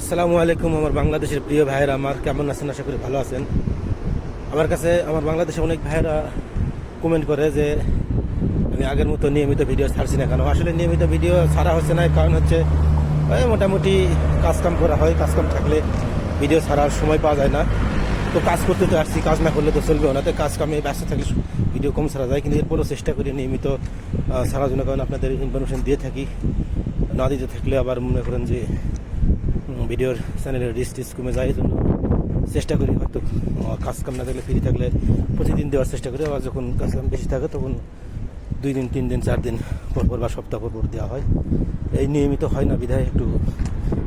আসসালামু আলাইকুম আমার বাংলাদেশের প্রিয় ভাইয়েরা, আমার কেমন আছেন? আশা করি ভালো আছেন। আমার কাছে, আমার বাংলাদেশে অনেক ভাইয়েরা কমেন্ট করে যে, আমি আগের মতো নিয়মিত ভিডিও ছাড়ছি না কেন? আসলে নিয়মিত ভিডিও ছাড়া হচ্ছে না, কারণ হচ্ছে ওই মোটামুটি কাজকাম করা হয়, কাজকাম থাকলে ভিডিও ছাড়ার সময় পাওয়া যায় না। তো কাজ করতে তো আসছি, কাজ না করলে তো চলবে না। তো কাজ কামে ব্যস্ত থাকলে ভিডিও কম ছাড়া যায়, কিন্তু এরপরও চেষ্টা করি নিয়মিত ছাড়ার জন্য, কারণ আপনাদের ইনফরমেশন দিয়ে থাকি। না দিতে থাকলে আবার মনে করেন যে ভিডিওর চ্যানেলের টিচ কমে যায় জন্য চেষ্টা করি হয়তো কাজ কাম না থাকলে ফ্রি থাকলে প্রতিদিন দেওয়ার চেষ্টা করি, আবার যখন কাজ কাম বেশি থাকে তখন দুই দিন, তিন দিন, চার দিন পর পর বা সপ্তাহ পর পর দেওয়া হয়। এই নিয়মিত হয় না, বিধায় একটু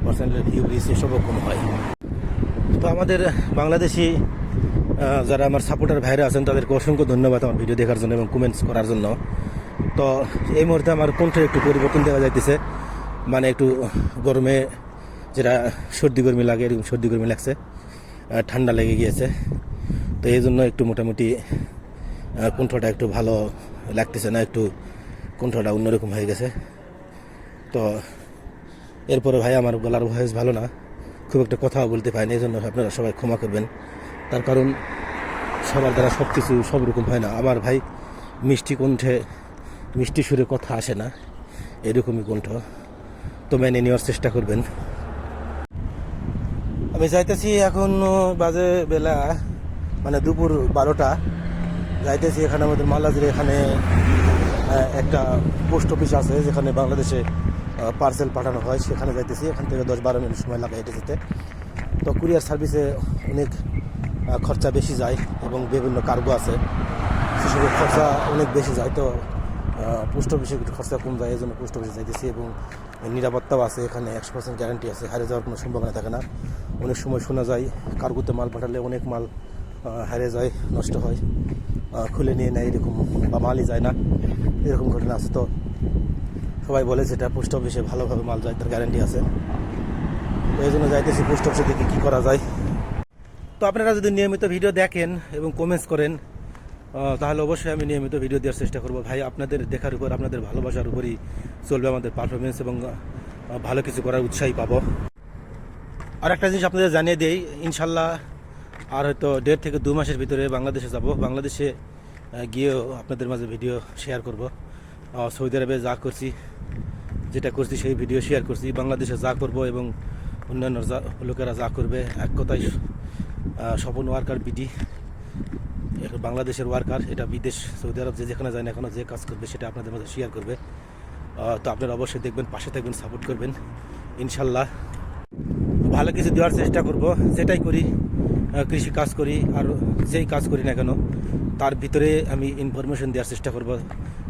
পার্সোনাল ভিউ রিচ এসবও কম হয়। তো আমাদের বাংলাদেশি যারা আমার সাপোর্টার ভাইরা আছেন, তাদেরকে অসংখ্য ধন্যবাদ আমার ভিডিও দেখার জন্য এবং কমেন্টস করার জন্য। তো এই মুহূর্তে আমার কণ্ঠে একটু পরিবর্তন দেখা যাইতেছে। মানে একটু গরমে যেটা সর্দি গরমি লাগে, এরকম সর্দি গরমি লাগছে ঠান্ডা লেগে গিয়েছে। তো এই জন্য একটু মোটামুটি কণ্ঠটা একটু ভালো লাগতেছে না, একটু কণ্ঠটা অন্যরকম হয়ে গেছে। তো এরপরে ভাই, আমার গলার ভয়েস ভালো না, খুব একটা কথাও বলতে পারিনি, এই জন্য আপনারা সবাই ক্ষমা করবেন। তার কারণ সবার দ্বারা সব কিছু সব রকম হয় না। আমার ভাই, মিষ্টি কণ্ঠে মিষ্টি সুরে কথা আসে না, এরকমই কণ্ঠ। তো মেনে নেওয়ার চেষ্টা করবেন। আমি যাইতেছি এখন বাজে বেলা মানে দুপুর বারোটা। যাইতেছি এখানে আমাদের মালাজির এখানে একটা পোস্ট অফিস আছে যেখানে বাংলাদেশে পার্সেল পাঠানো হয়। সেখানে যাইতেছি। এখান থেকে দশ বারো মিনিট সময় লাগে যেতে। তো কুরিয়ার সার্ভিসে অনেক খরচা বেশি যায় এবং বিভিন্ন কার্গো আছে। সেসবের খরচা অনেক বেশি যায়। তো পোস্ট অফিসে খরচা কম যায় এই জন্য পোস্ট অফিসে যাইতেছি এবং নিরাপত্তাও আছে, এখানে একশো পার্সেন্ট গ্যারান্টি আছে, হারিয়ে যাওয়ার কোনো সম্ভাবনা থাকে না। অনেক সময় শোনা যায়, কার্গোতে মাল পাঠালে অনেক মাল হারিয়ে যায়, নষ্ট হয় খুলে নিয়ে নেয়, এরকম বা মালই যায় না, এরকম ঘটনা আছে। তো সবাই বলে যেটা পোস্ট অফিসে ভালোভাবে মাল যায়, তার গ্যারান্টি আছে। তো এই জন্য যাইতেছি পোস্ট অফিসে দেখি কী করা যায়। তো আপনারা যদি নিয়মিত ভিডিও দেখেন এবং কমেন্টস করেন তাহলে অবশ্যই আমি নিয়মিত ভিডিও দেওয়ার চেষ্টা করব। ভাই, আপনাদের দেখার উপর, আপনাদের ভালোবাসার উপরই চলবে আমাদের পারফরমেন্স এবং ভালো কিছু করার উৎসাহী পাবো। আর একটা জিনিস আপনাদের জানিয়ে দেই, ইনশাল্লাহ আর হয়তো দেড় থেকে দু মাসের ভিতরে বাংলাদেশে যাব। বাংলাদেশে গিয়েও আপনাদের মাঝে ভিডিও শেয়ার করব। সৌদি আরবে যা করছি, যেটা করছি সেই ভিডিও শেয়ার করছি। বাংলাদেশে যা করব এবং অন্যান্য লোকেরা যা করবে, এক কথায় স্বপন ওয়ার্কার, বিডি বাংলাদেশের ওয়ার্কার এটা বিদেশ, সৌদি আরব যে যেখানে যায় না এখনও যে কাজ করবে সেটা আপনাদের মাঝে শেয়ার করবে। তো আপনারা অবশ্যই দেখবেন, পাশে থাকবেন সাপোর্ট করবেন, ইনশাল্লাহ। ভালো কিছু দেওয়ার চেষ্টা করব, যেটাই করি কৃষি কাজ করি, আর যেই কাজ করি না কেন, তার ভিতরে আমি ইনফরমেশন দেওয়ার চেষ্টা করব।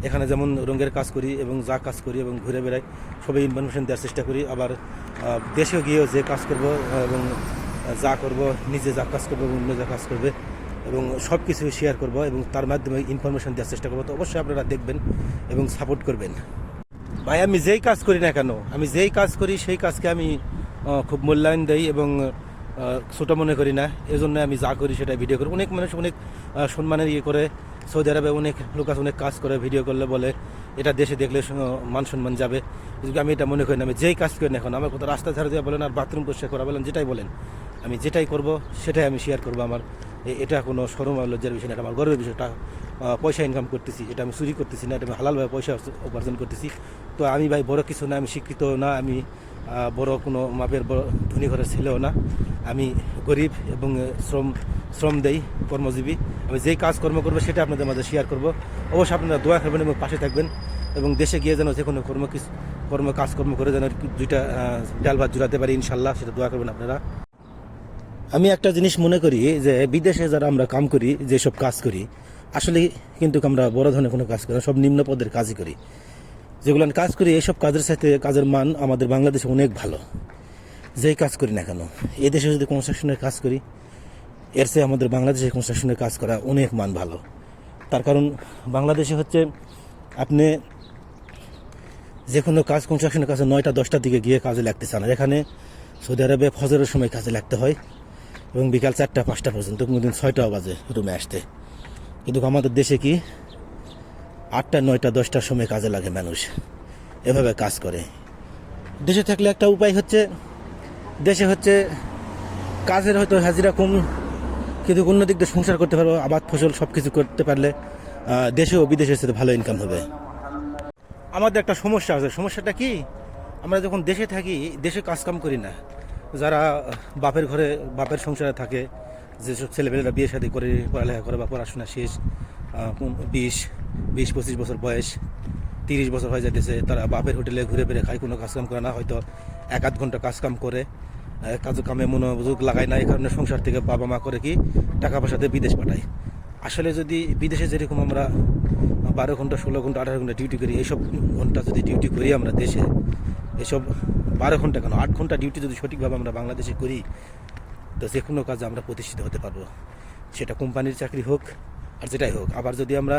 এখানে যেমন রঙের কাজ করি এবং যা কাজ করি এবং ঘুরে বেড়াই, সবাই ইনফরমেশন দেওয়ার চেষ্টা করি। আবার দেশেও গিয়েও যে কাজ করব এবং যা করব, নিজে যা কাজ করব অন্য যা কাজ করবে এবং সব কিছু শেয়ার করব এবং তার মাধ্যমে ইনফরমেশন দেওয়ার চেষ্টা করব। তো অবশ্যই আপনারা দেখবেন এবং সাপোর্ট করবেন। ভাই, আমি যেই কাজ করি না কেন, আমি যেই কাজ করি সেই কাজকে আমি খুব মূল্যায়ন দেই এবং ছোটো মনে করি না। এজন্য আমি যা করি সেটা ভিডিও করি। অনেক মানুষ অনেক সম্মানের ইয়ে করে। সৌদি আরবে অনেক লোক আছে, অনেক কাজ করে ভিডিও করলে বলে, এটা দেশে দেখলে মান সম্মান যাবে। আমি এটা মনে করি না। আমি যেই কাজ করি না এখন আমার কোথাও রাস্তা ধারে দিয়ে বলেন আর বাথরুম পরিষ্কার করা বলেন, যেটাই বলেন, আমি যেটাই করব সেটাই আমি শেয়ার করব আমার এটা কোনো সরম লজ্জার বিষয় না, এটা আমার গর্বের বিষয়টা পয়সা ইনকাম করতেছি, এটা আমি চুরি করতেছি না, এটা আমি হালালভাবে পয়সা উপার্জন করতেছি। তো আমি ভাই বড় কিছু না, আমি শিক্ষিত না, আমি বড় কোনো মাপের বড় ধনী ঘরের ছেলেও না। আমি গরিব এবং শ্রম শ্রম দেই, কর্মজীবী। আমি যেই কাজ কর্ম করব সেটা আপনাদের মাঝে শেয়ার করব। অবশ্যই আপনারা দোয়া করবেন এবং পাশে থাকবেন এবং দেশে গিয়ে যেন যে কোনো কর্ম কর্ম কাজকর্ম করে যেন দুইটা ডাল ভাত জুড়াতে পারি, ইনশাল্লাহ, সেটা দোয়া করবেন আপনারা। আমি একটা জিনিস মনে করি যে বিদেশে যারা আমরা কাম করি, যেসব কাজ করি, আসলে কিন্তু আমরা বড় ধরনের কোনো কাজ করি সব নিম্ন পদের কাজই করি। যেগুলো কাজ করি এইসব কাজের সাথে কাজের মান আমাদের বাংলাদেশে অনেক ভালো। যেই কাজ করি না কেন, এদেশে যদি কনস্ট্রাকশনের কাজ করি, এর চেয়ে আমাদের বাংলাদেশে কনস্ট্রাকশনের কাজ করা অনেক মান ভালো। তার কারণ বাংলাদেশে হচ্ছে আপনি যে কোনো কাজ কনস্ট্রাকশনের কাছে নয়টা, দশটার দিকে গিয়ে কাজে লাগতে চান এখানে সৌদি আরবে ফজরের সময় কাজে লাগতে হয় এবং বিকাল চারটা, পাঁচটা পর্যন্ত কোনো দিন ছয়টাও বাজে রুমে আসতে। কিন্তু আমাদের দেশে কি, আটটা, নয়টা, দশটার সময় কাজে লাগে মানুষ। এভাবে কাজ করে। দেশে থাকলে একটা উপায় হচ্ছে, দেশে হচ্ছে কাজের হয়তো হাজিরা কম, কিন্তু অন্য দিক দিয়ে সংসার করতে পারব, আবাদ ফসল সব কিছু করতে পারলে দেশে ও বিদেশের সাথে ভালো ইনকাম হবে। আমাদের একটা সমস্যা আছে। সমস্যাটা কি, আমরা যখন দেশে থাকি, দেশে কাজকাম করি না। যারা বাপের ঘরে, বাপের সংসারে থাকে, যেসব ছেলেমেয়েরা বিয়ে শাদী করে, পড়ালেখা করে বা পড়াশোনা শেষ বিশ বিশ, পঁচিশ বছর বয়স, তিরিশ বছর হয়ে যাইতেছে, তারা বাপের হোটেলে ঘুরে বেড়ে খায়, কোনো কাজকাম করে না, হয়তো এক আধ ঘণ্টা কাজকাম করে কাজ কামে মনোযোগ লাগায় না, এই কারণে সংসার থেকে বাবা মা করে কি টাকা পয়সা দিয়ে বিদেশ পাঠায়। আসলে যদি বিদেশে যেরকম আমরা বারো ঘণ্টা, ষোলো ঘণ্টা, আঠারো ঘণ্টা ডিউটি করি, এইসব ঘণ্টা যদি ডিউটি করি আমরা দেশে এসব বারো ঘণ্টা কেন? আট ঘণ্টা ডিউটি যদি সঠিকভাবে আমরা বাংলাদেশে করি, তো যে কোনো কাজে আমরা প্রতিষ্ঠিত হতে পারব। সেটা কোম্পানির চাকরি হোক, আর যেটাই হোক, আবার যদি আমরা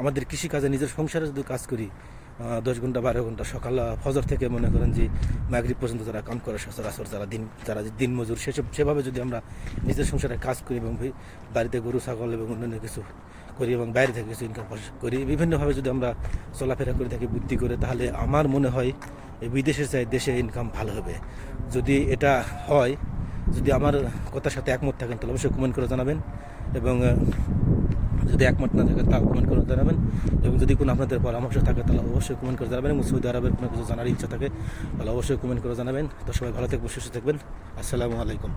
আমাদের কৃষিকাজে নিজের সংসারে যদি কাজ করি দশ ঘণ্টা, বারো ঘণ্টা সকাল ফজর থেকে মনে করেন যে মাগরিব পর্যন্ত যারা কাম করে, সচরাচর যারা দিন যারা দিন মজুর, সেসব, সেভাবে যদি আমরা নিজের সংসারে কাজ করি এবং বাড়িতে গরু, ছাগল এবং অন্যান্য কিছু করি এবং বাইরে থেকে কিছু ইনকাম করি, বিভিন্নভাবে যদি আমরা চলাফেরা করে থাকি, বুদ্ধি করে, তাহলে আমার মনে হয় এই বিদেশের চাই দেশে ইনকাম ভালো হবে। যদি এটা হয়, যদি আমার কথার সাথে একমত থাকেন, তাহলে অবশ্যই কমেন্ট করে জানাবেন এবং যদি একমত না থাকে তাও কমেন্ট করে জানাবেন। এবং যদি কোনো আপনাদের পরামর্শ থাকে তাহলে অবশ্যই কমেন্ট করে জানাবেন। এবং সৌদি আরবের কোনো কিছু জানার ইচ্ছা থাকে তাহলে অবশ্যই কমেন্ট করে জানাবেন। তো সবাই ভালো থাকবেন, সুস্থ থাকবেন। আসসালামু আলাইকুম।